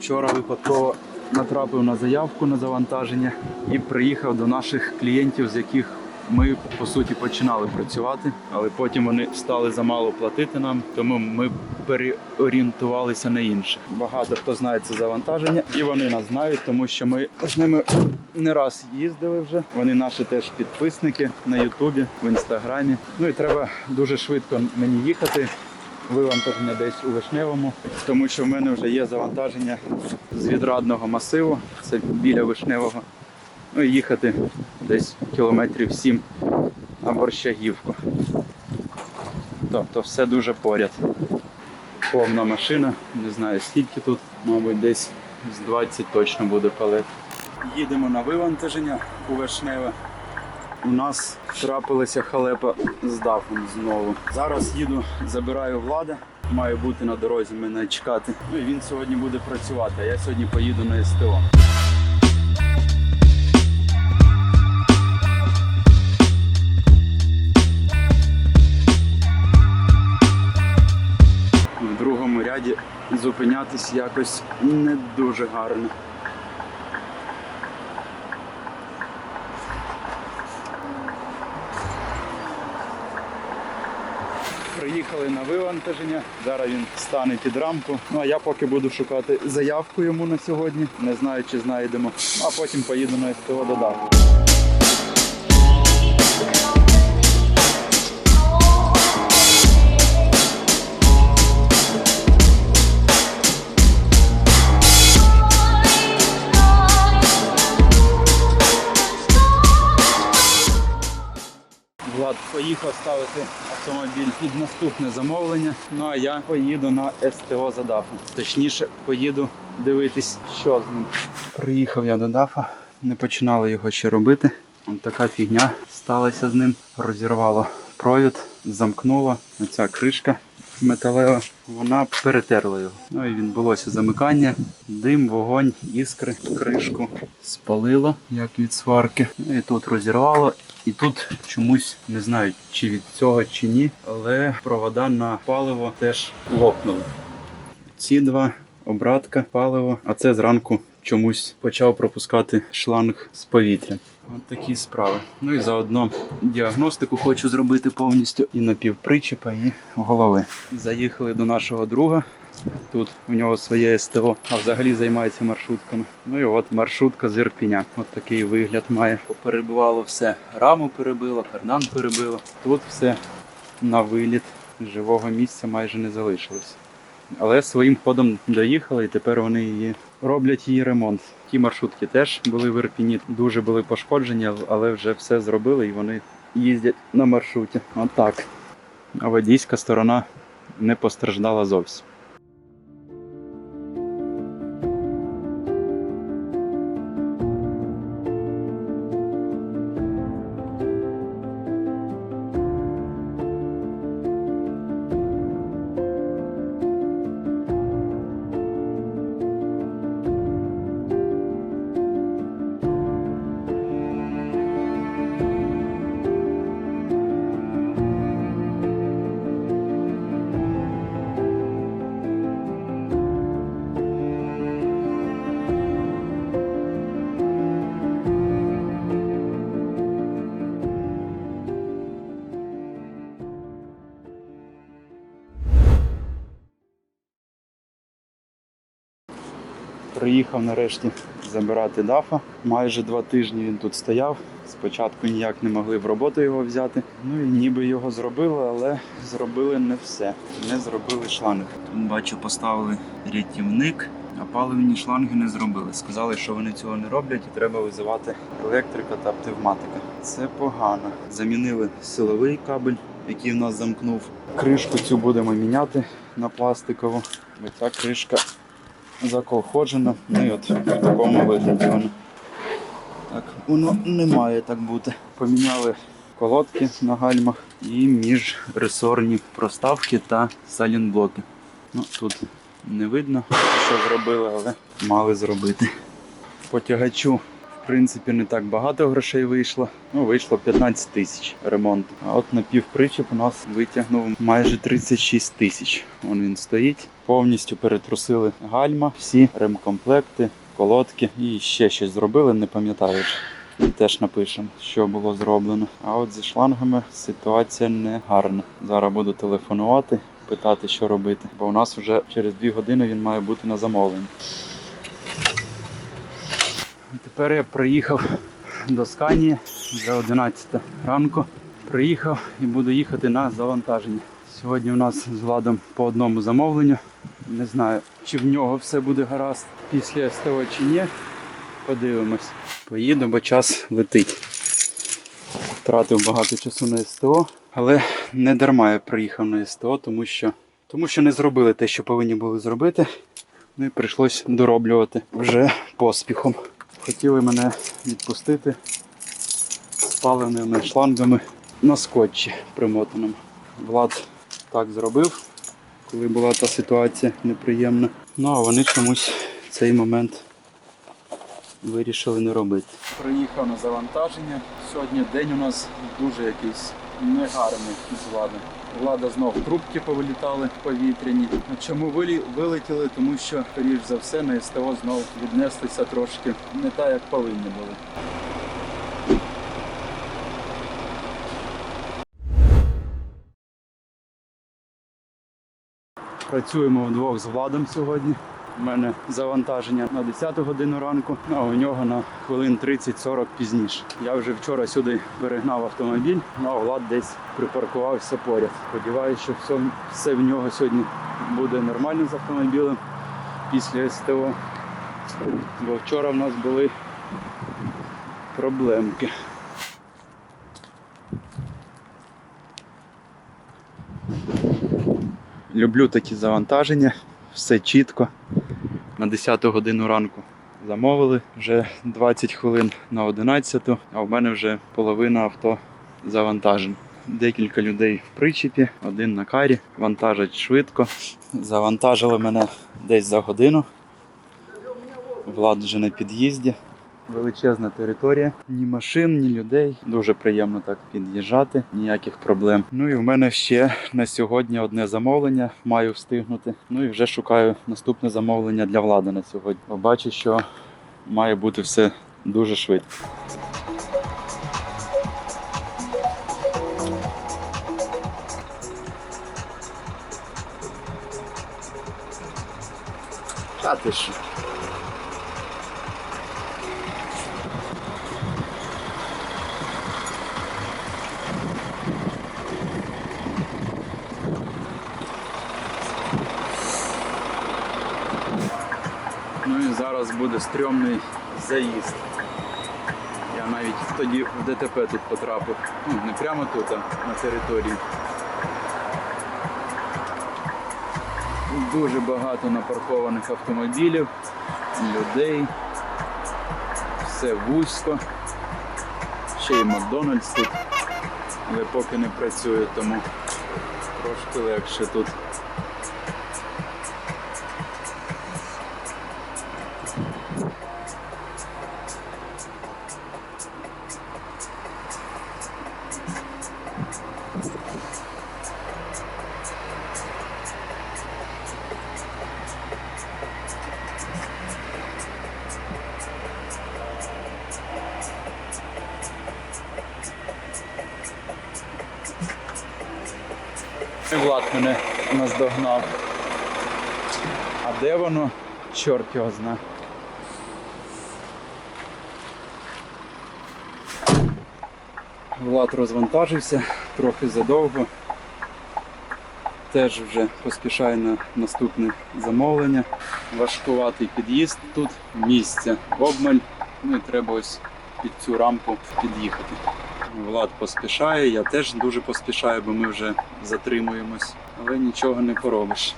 Вчора випадково натрапив на заявку на завантаження і приїхав до наших клієнтів, з яких ми по суті починали працювати, але потім вони стали замало платити нам, тому ми переорієнтувалися на інше. Багато хто знає це завантаження, і вони нас знають, тому що ми з ними не раз їздили вже. Вони наші теж підписники на Ютубі, в інстаграмі. Ну і треба дуже швидко мені їхати. Вивантаження десь у вишневому, тому що в мене вже є завантаження з відрадного масиву. Це біля вишневого. Ну і їхати десь кілометрів 7 на борщагівку. Тобто все дуже поряд. Повна машина, не знаю скільки тут, мабуть, десь з 20 точно буде палет. Їдемо на вивантаження у Вишневе. У нас трапилася халепа з дафом знову. Зараз їду, забираю влада. Має бути на дорозі мене чекати. Ну і він сьогодні буде працювати, а я сьогодні поїду на СТО. В другому ряді зупинятись якось не дуже гарно. Приїхали на вивантаження. Зараз він стане під рамку. Ну а я поки буду шукати заявку йому на сьогодні. Не знаю, чи знайдемо. А потім поїду на СТО додати. Поїхав ставити автомобіль під наступне замовлення. Ну а я поїду на СТО за дафом. Точніше, поїду дивитись, що з ним. Приїхав я до дафа, не починали його ще робити. Ось така фігня сталася з ним. Розірвало провід, замкнуло. Оця кришка металева. Вона перетерла його. Ну і відбулося замикання, дим, вогонь, іскри, кришку спалило, як від сварки. Ну і тут розірвало. І тут чомусь не знаю, чи від цього чи ні, але провода на паливо теж лопнули. Ці два обратка, паливо, а це зранку чомусь почав пропускати шланг з повітря. От такі справи. Ну і заодно діагностику хочу зробити повністю і напівпричепа, і голови. Заїхали до нашого друга. Тут у нього своє СТО, а взагалі займається маршрутками. Ну і от маршрутка з Ірпіня. От такий вигляд має. Перебивало все. Раму перебило, кардан перебило. Тут все на виліт. Живого місця майже не залишилось. Але своїм ходом доїхали і тепер вони її роблять її ремонт. Ті маршрутки теж були в Ірпіні, дуже були пошкоджені, але вже все зробили і вони їздять на маршруті. Отак. А водійська сторона не постраждала зовсім. Приїхав нарешті забирати дафа. Майже два тижні він тут стояв. Спочатку ніяк не могли в роботу його взяти. Ну і ніби його зробили, але зробили не все. Не зробили шланг. Тут бачу, поставили рятівник, а паливні шланги не зробили. Сказали, що вони цього не роблять і треба визивати електрика та пневматика. Це погано. Замінили силовий кабель, який в нас замкнув. Кришку цю будемо міняти на пластикову. Бо ця кришка заколходжена. Ну і от в такому вигляді воно. Так, воно не має так бути. Поміняли колодки на гальмах і міжресорні проставки та салінблоки. Ну, тут не видно, що зробили, але мали зробити. По тягачу принципі, не так багато грошей вийшло. Ну, вийшло 15 тисяч ремонт. А от напівпричіп у нас витягнув майже 36 тисяч. Вон він стоїть. Повністю перетрусили гальма, всі ремкомплекти, колодки і ще щось зробили, не пам'ятаю. теж напишемо, що було зроблено. А от зі шлангами ситуація не гарна. Зараз буду телефонувати, питати, що робити. Бо у нас вже через 2 години він має бути на замовленні. Тепер я приїхав до Сканії вже 11 ранку. Приїхав і буду їхати на завантаження. Сьогодні у нас з Владом по одному замовленню. Не знаю, чи в нього все буде гаразд після СТО чи ні. Подивимось. Поїду, бо час летить. Втратив багато часу на СТО, але не дарма я приїхав на СТО, тому що, тому що не зробили те, що повинні були зробити. Ну і прийшлось дороблювати вже поспіхом. Хотіли мене відпустити з паливними шлангами на скотчі примотаному. Влад так зробив, коли була та ситуація неприємна. Ну а вони чомусь цей момент вирішили не робити. Приїхав на завантаження. Сьогодні день у нас дуже якийсь негарний з влади. Влада знов трубки повилітали повітряні. А Чому вилетіли? Тому що, скоріш за все, на СТО знов віднеслися трошки не так, як повинні були. Працюємо вдвох з Владом сьогодні. У мене завантаження на 10 годину ранку, а у нього на хвилин 30-40 пізніше. Я вже вчора сюди перегнав автомобіль, ну, а Влад десь припаркувався поряд. Сподіваюся, що все, все в нього сьогодні буде нормально з автомобілем після СТО. Бо вчора в нас були проблемки. Люблю такі завантаження, все чітко. На 10 годину ранку замовили вже 20 хвилин на 11, а в мене вже половина авто завантажено. Декілька людей в причепі, один на карі, вантажать швидко. Завантажили мене десь за годину. Влад вже на під'їзді. Величезна територія, ні машин, ні людей. Дуже приємно так під'їжджати, ніяких проблем. Ну і в мене ще на сьогодні одне замовлення маю встигнути. Ну і вже шукаю наступне замовлення для влади на сьогодні. Бо Бачу, що має бути все дуже швидко. А? Зараз буде стрьомний заїзд. Я навіть тоді в ДТП тут потрапив. Ну, не прямо тут, а на території. Дуже багато напаркованих автомобілів, людей. Все вузько. Ще й Макдональдс тут, але поки не працює, тому трошки легше тут. Влад мене наздогнав. А де воно? Чорт його знає. Влад розвантажився трохи задовго. Теж вже поспішає на наступне замовлення. Важкуватий під'їзд тут, місця обмаль. Ну і треба ось під цю рампу під'їхати. Влад поспішає, я теж дуже поспішаю, бо ми вже затримуємось. Але нічого не поробиш.